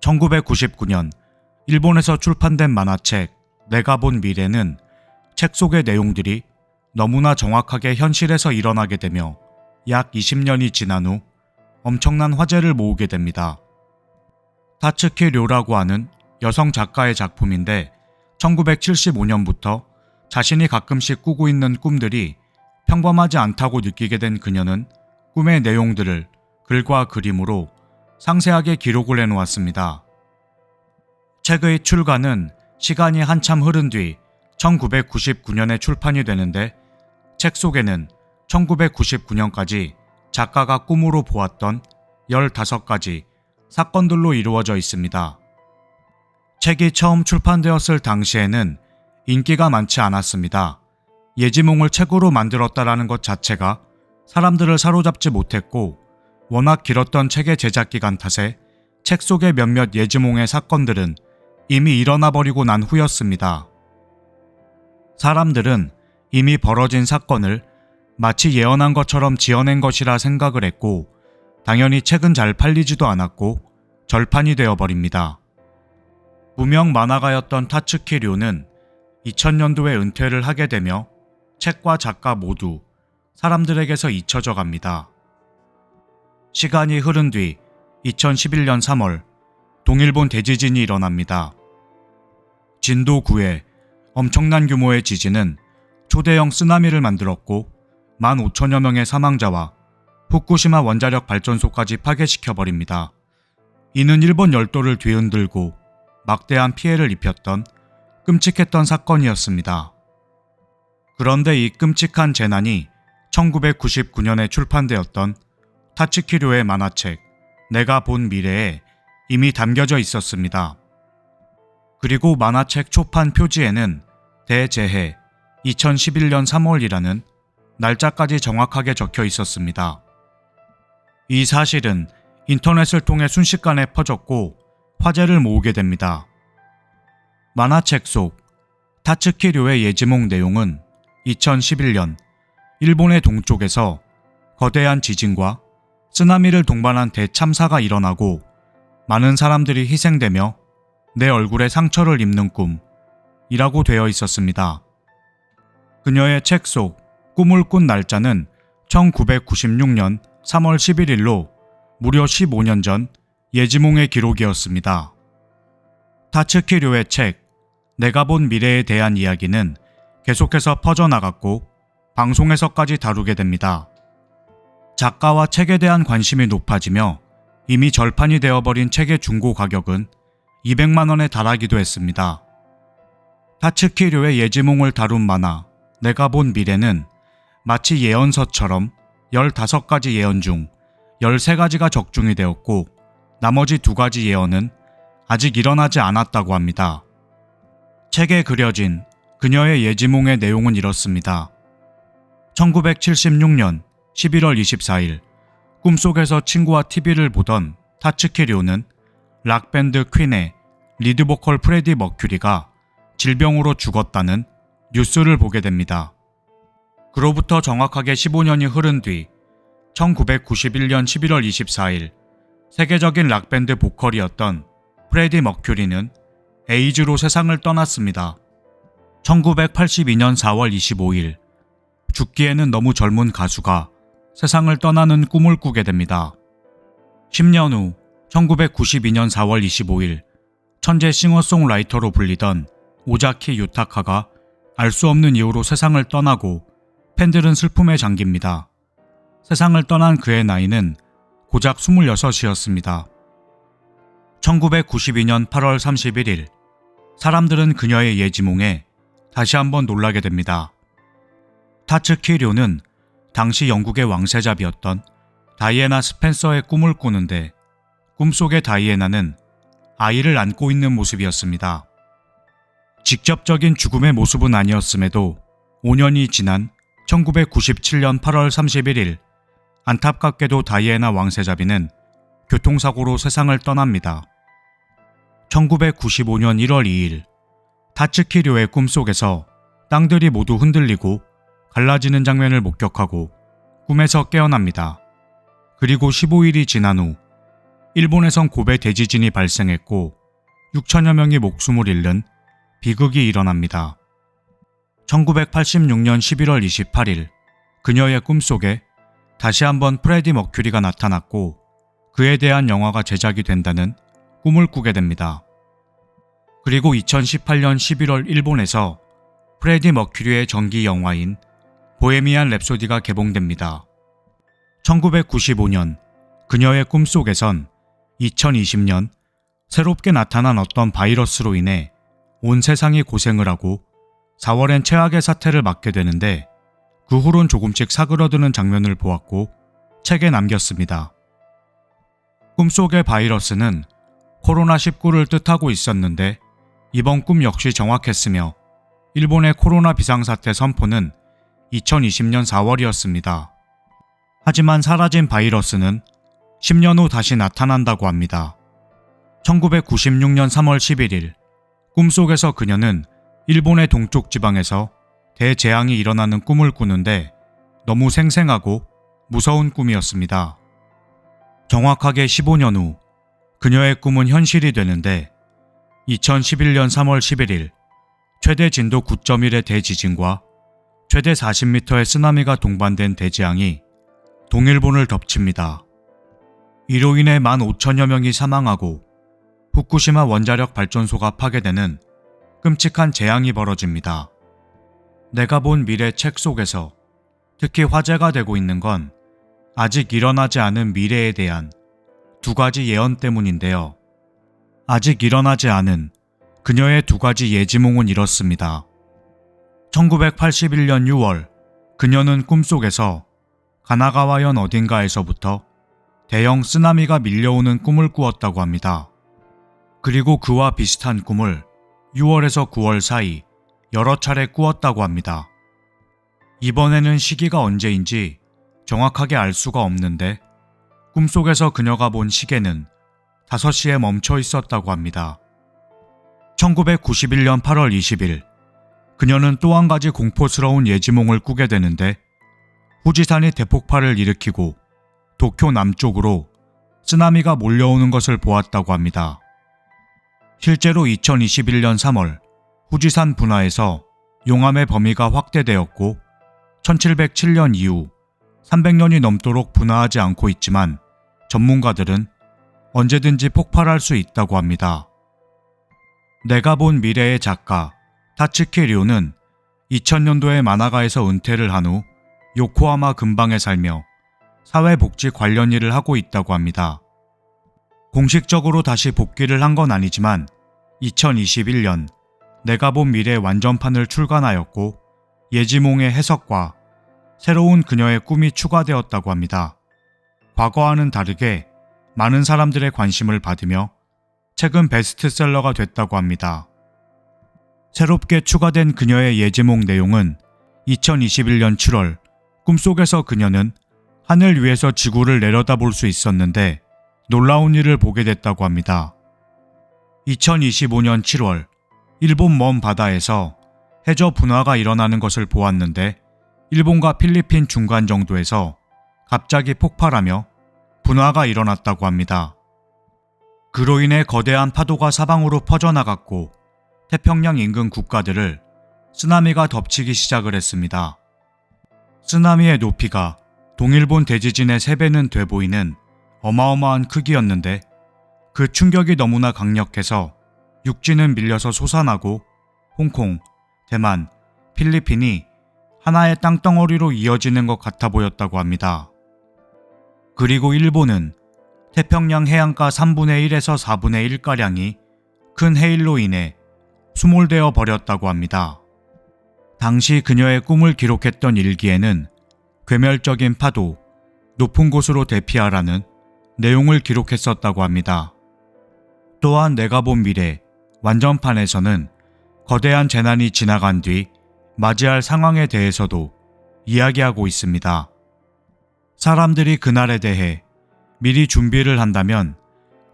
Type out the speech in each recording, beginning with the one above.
(1999년) 일본에서 출판된 만화책 내가 본 미래는 책 속의 내용들이 너무나 정확하게 현실에서 일어나게 되며 약 20년이 지난 후 엄청난 화제를 모으게 됩니다. 타츠키 료라고 하는 여성 작가의 작품인데 1975년부터 자신이 가끔씩 꾸고 있는 꿈들이 평범하지 않다고 느끼게 된 그녀는 꿈의 내용들을 글과 그림으로 상세하게 기록을 해놓았습니다. 책의 출간은 시간이 한참 흐른 뒤 1999년에 출판이 되는데 책 속에는 1999년까지 작가가 꿈으로 보았던 15가지 사건들로 이루어져 있습니다. 책이 처음 출판되었을 당시에는 인기가 많지 않았습니다. 예지몽을 책으로 만들었다라는 것 자체가 사람들을 사로잡지 못했고 워낙 길었던 책의 제작 기간 탓에 책 속의 몇몇 예지몽의 사건들은 이미 일어나 버리고 난 후였습니다. 사람들은 이미 벌어진 사건을 마치 예언한 것처럼 지어낸 것이라 생각을 했고 당연히 책은 잘 팔리지도 않았고 절판이 되어버립니다. 무명 만화가였던 타츠키 료는 2000년도에 은퇴를 하게 되며 책과 작가 모두 사람들에게서 잊혀져 갑니다. 시간이 흐른 뒤 2011년 3월 동일본 대지진이 일어납니다. 진도 9의 엄청난 규모의 지진은 초대형 쓰나미를 만들었고 15,000여 명의 사망자와 후쿠시마 원자력 발전소까지 파괴시켜버립니다. 이는 일본 열도를 뒤흔들고 막대한 피해를 입혔던 끔찍했던 사건이었습니다. 그런데 이 끔찍한 재난이 1999년에 출판되었던 타츠키료의 만화책 내가 본 미래에 이미 담겨져 있었습니다. 그리고 만화책 초판 표지에는 대재해 2011년 3월이라는 날짜까지 정확하게 적혀 있었습니다. 이 사실은 인터넷을 통해 순식간에 퍼졌고 화제를 모으게 됩니다. 만화책 속 타츠키료의 예지몽 내용은 2011년 일본의 동쪽에서 거대한 지진과 쓰나미를 동반한 대참사가 일어나고 많은 사람들이 희생되며 내 얼굴에 상처를 입는 꿈이라고 되어 있었습니다. 그녀의 책 속 꿈을 꾼 날짜는 1996년 3월 11일로 무려 15년 전 예지몽의 기록이었습니다. 타츠키료의 책 내가 본 미래에 대한 이야기는 계속해서 퍼져나갔고 방송에서까지 다루게 됩니다. 작가와 책에 대한 관심이 높아지며 이미 절판이 되어버린 책의 중고 가격은 200만 원에 달하기도 했습니다. 타츠키료의 예지몽을 다룬 만화 내가 본 미래는 마치 예언서처럼 15가지 예언 중 13가지가 적중이 되었고 나머지 두 가지 예언은 아직 일어나지 않았다고 합니다. 책에 그려진 그녀의 예지몽의 내용은 이렇습니다. 1976년 11월 24일 꿈속에서 친구와 TV를 보던 타츠키료는 락밴드 퀸의 리드보컬 프레디 머큐리가 질병으로 죽었다는 뉴스를 보게 됩니다. 그로부터 정확하게 15년이 흐른 뒤 1991년 11월 24일 세계적인 락밴드 보컬이었던 프레디 머큐리는 에이즈로 세상을 떠났습니다. 1982년 4월 25일 죽기에는 너무 젊은 가수가 세상을 떠나는 꿈을 꾸게 됩니다. 10년 후 1992년 4월 25일 천재 싱어송라이터로 불리던 오자키 유타카가 알 수 없는 이유로 세상을 떠나고 팬들은 슬픔에 잠깁니다. 세상을 떠난 그의 나이는 고작 26이었습니다. 1992년 8월 31일 사람들은 그녀의 예지몽에 다시 한번 놀라게 됩니다. 타츠키료는 당시 영국의 왕세자비였던 다이애나 스펜서의 꿈을 꾸는데 꿈속의 다이애나는 아이를 안고 있는 모습이었습니다. 직접적인 죽음의 모습은 아니었음에도 5년이 지난 1997년 8월 31일 안타깝게도 다이애나 왕세자비는 교통사고로 세상을 떠납니다. 1995년 1월 2일 타츠키료의 꿈속에서 땅들이 모두 흔들리고 갈라지는 장면을 목격하고 꿈에서 깨어납니다. 그리고 15일이 지난 후 일본에선 고베 대지진이 발생했고 6천여 명이 목숨을 잃는 비극이 일어납니다. 1986년 11월 28일 그녀의 꿈속에 다시 한번 프레디 머큐리가 나타났고 그에 대한 영화가 제작이 된다는 꿈을 꾸게 됩니다. 그리고 2018년 11월 일본에서 프레디 머큐리의 전기 영화인 보헤미안 랩소디가 개봉됩니다. 1995년 그녀의 꿈속에선 2020년 새롭게 나타난 어떤 바이러스로 인해 온 세상이 고생을 하고 4월엔 최악의 사태를 맞게 되는데 그 후론 조금씩 사그러드는 장면을 보았고 책에 남겼습니다. 꿈속의 바이러스는 코로나19를 뜻하고 있었는데 이번 꿈 역시 정확했으며 일본의 코로나 비상사태 선포는 2020년 4월이었습니다. 하지만 사라진 바이러스는 10년 후 다시 나타난다고 합니다. 1996년 3월 11일 꿈속에서 그녀는 일본의 동쪽 지방에서 대재앙이 일어나는 꿈을 꾸는데 너무 생생하고 무서운 꿈이었습니다. 정확하게 15년 후 그녀의 꿈은 현실이 되는데 2011년 3월 11일 최대 진도 9.1의 대지진과 최대 40m의 쓰나미가 동반된 대재앙이 동일본을 덮칩니다. 이로 인해 15,000여 명이 사망하고 후쿠시마 원자력 발전소가 파괴되는 끔찍한 재앙이 벌어집니다. 내가 본 미래 책 속에서 특히 화제가 되고 있는 건 아직 일어나지 않은 미래에 대한 두 가지 예언 때문인데요. 아직 일어나지 않은 그녀의 두 가지 예지몽은 이렇습니다. 1981년 6월 그녀는 꿈속에서 가나가와현 어딘가에서부터 대형 쓰나미가 밀려오는 꿈을 꾸었다고 합니다. 그리고 그와 비슷한 꿈을 6월에서 9월 사이 여러 차례 꾸었다고 합니다. 이번에는 시기가 언제인지 정확하게 알 수가 없는데 꿈속에서 그녀가 본 시계는 5시에 멈춰 있었다고 합니다. 1991년 8월 20일 그녀는 또 한 가지 공포스러운 예지몽을 꾸게 되는데 후지산이 대폭발을 일으키고 도쿄 남쪽으로 쓰나미가 몰려오는 것을 보았다고 합니다. 실제로 2021년 3월 후지산 분화에서 용암의 범위가 확대되었고 1707년 이후 300년이 넘도록 분화하지 않고 있지만 전문가들은 언제든지 폭발할 수 있다고 합니다. 내가 본 미래의 작가 타츠키 류는 2000년도에 마나가에서 은퇴를 한 후 요코하마 근방에 살며 사회복지 관련 일을 하고 있다고 합니다. 공식적으로 다시 복귀를 한 건 아니지만 2021년 내가 본 미래 완전판을 출간하였고 예지몽의 해석과 새로운 그녀의 꿈이 추가되었다고 합니다. 과거와는 다르게 많은 사람들의 관심을 받으며 최근 베스트셀러가 됐다고 합니다. 새롭게 추가된 그녀의 예지몽 내용은 2021년 7월 꿈속에서 그녀는 하늘 위에서 지구를 내려다볼 수 있었는데 놀라운 일을 보게 됐다고 합니다. 2025년 7월 일본 먼 바다에서 해저 분화가 일어나는 것을 보았는데 일본과 필리핀 중간 정도에서 갑자기 폭발하며 분화가 일어났다고 합니다. 그로 인해 거대한 파도가 사방으로 퍼져나갔고 태평양 인근 국가들을 쓰나미가 덮치기 시작을 했습니다. 쓰나미의 높이가 동일본 대지진의 3배는 돼 보이는 어마어마한 크기였는데 그 충격이 너무나 강력해서 육지는 밀려서 솟아나고 홍콩, 대만, 필리핀이 하나의 땅덩어리로 이어지는 것 같아 보였다고 합니다. 그리고 일본은 태평양 해안가 3분의 1에서 4분의 1가량이 큰 해일로 인해 수몰되어 버렸다고 합니다. 당시 그녀의 꿈을 기록했던 일기에는 괴멸적인 파도, 높은 곳으로 대피하라는 내용을 기록했었다고 합니다. 또한 내가 본 미래, 완전판에서는 거대한 재난이 지나간 뒤 맞이할 상황에 대해서도 이야기하고 있습니다. 사람들이 그날에 대해 미리 준비를 한다면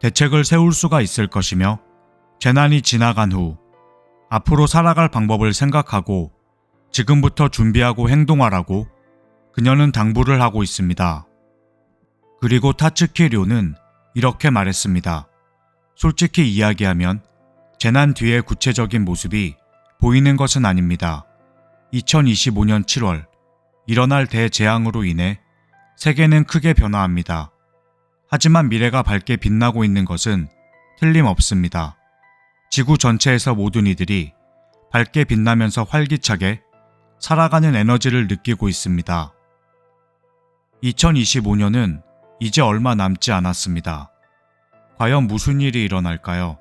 대책을 세울 수가 있을 것이며 재난이 지나간 후 앞으로 살아갈 방법을 생각하고 지금부터 준비하고 행동하라고 그녀는 당부를 하고 있습니다. 그리고 타츠키 료는 이렇게 말했습니다. 솔직히 이야기하면 재난 뒤의 구체적인 모습이 보이는 것은 아닙니다. 2025년 7월 일어날 대재앙으로 인해 세계는 크게 변화합니다. 하지만 미래가 밝게 빛나고 있는 것은 틀림없습니다. 지구 전체에서 모든 이들이 밝게 빛나면서 활기차게 살아가는 에너지를 느끼고 있습니다. 2025년은 이제 얼마 남지 않았습니다. 과연 무슨 일이 일어날까요?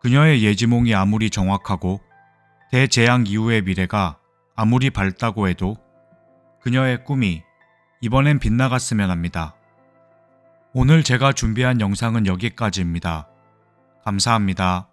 그녀의 예지몽이 아무리 정확하고 대재앙 이후의 미래가 아무리 밝다고 해도 그녀의 꿈이 이번엔 빗나갔으면 합니다. 오늘 제가 준비한 영상은 여기까지입니다. 감사합니다.